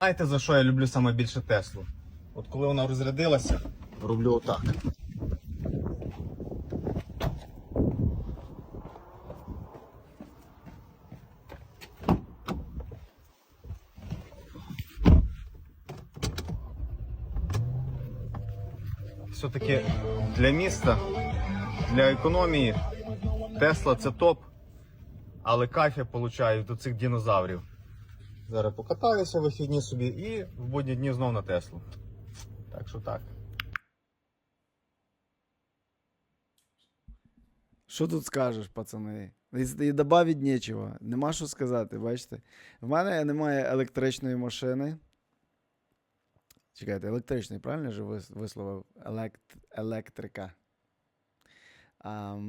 Знаєте, за що я люблю саме більше Теслу? От коли вона розрядилася, роблю отак. Все-таки для міста, для економії Тесла це топ, але кайф я получаю до цих динозаврів. Зараз покатаюся вихідні собі і в будні дні знов на Теслу. Так що так. Що тут скажеш, пацани? І, добавить нічого. Нема що сказати, бачите? В мене немає електричної машини. Чекайте, електричної, правильно же вис- висловив? Елект... Електрика. А,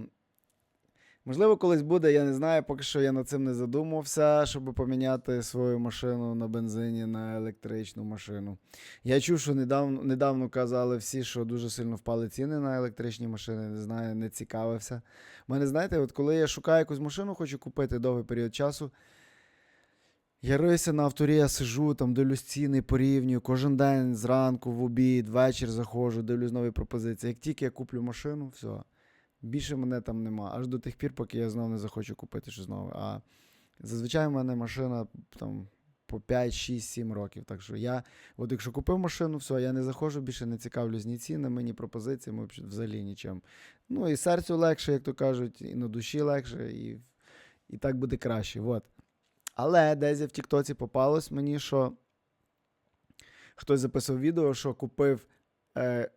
можливо, колись буде, я не знаю, поки що я над цим не задумався, щоб поміняти свою машину на бензині на електричну машину. Я чув, що недавно, недавно казали всі, що дуже сильно впали ціни на електричні машини. Не знаю, не цікавився. У мене, знаєте, от коли я шукаю якусь машину, хочу купити довгий період часу. Я риюся на авторі, я сижу, там дивлюсь ціни, порівнюю. Кожен день зранку, в обід, вечір заходжу, дивлюсь нові пропозиції. Як тільки я куплю машину, все. Більше мене там нема. Аж до тих пір, поки я знову не захочу купити щось нове. А зазвичай в мене машина там по 5, 6, 7 років. Так що я, от якщо купив машину, все, я не заходжу, більше не цікавлюсь ні цінами, ні пропозиціями, взагалі- нічим. Ну і серцю легше, як то кажуть, і на душі легше, і, і так буде краще. От. Але десь в Тіктоці попалось мені, що хтось записував відео, що купив е,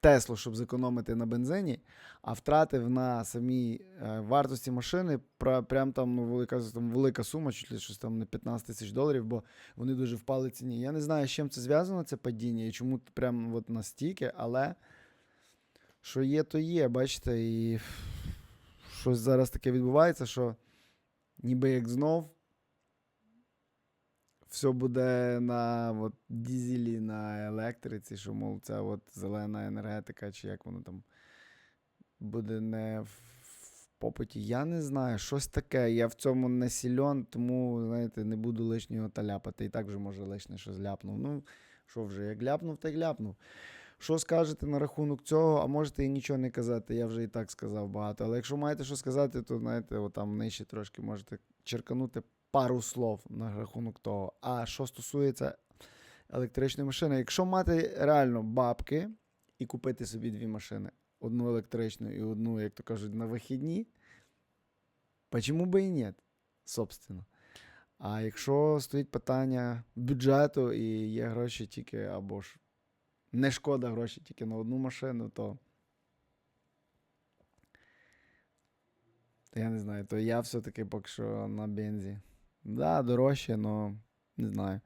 Теслу, щоб зекономити на бензині, а втратив на самій е, вартості машини прям там, ну, велика, там велика сума, чуть щось там на 15 тисяч доларів, бо вони дуже впали ціні. Я не знаю, з чим це зв'язано, це падіння, і чому прям от настільки, але що є, то є, бачите, і щось зараз таке відбувається, що ніби як знов все буде на от, дізелі, на електриці, що, мов, ця от зелена енергетика, чи як воно там буде не в, попиті. Я не знаю, щось таке. Я в цьому не сільон, тому, знаєте, не буду лишнього та ляпати. І так вже може лишнє щось ляпнув. Ну, що вже, як ляпнув, так ляпнув. Що скажете на рахунок цього, а можете і нічого не казати, я вже і так сказав багато. Але якщо маєте що сказати, то знаєте, отам нижче трошки можете черканути пару слов на рахунок того. А що стосується електричної машини, якщо мати реально бабки і купити собі дві машини, одну електричну і одну, як то кажуть, на вихідні, почему би і ні, собственно. А якщо стоїть питання бюджету і є гроші тільки або ж не шкода гроші тільки на одну машину, то я не знаю, то я все-таки поки що на бензі. Да, дорожче, але не знаю.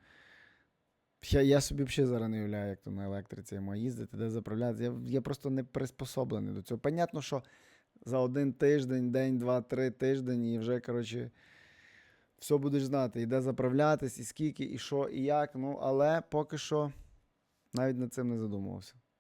Я, я собі взагалі зараз не уявляю, як то на електриці я маю їздити, де заправлятися. Я, я просто не приспособлений до цього. Понятно, що за один тиждень, день, два, три тиждень, і вже, коротше, все будеш знати, і де заправлятись, і скільки, і що, і як. Ну, але поки що навіть над цим не задумувався.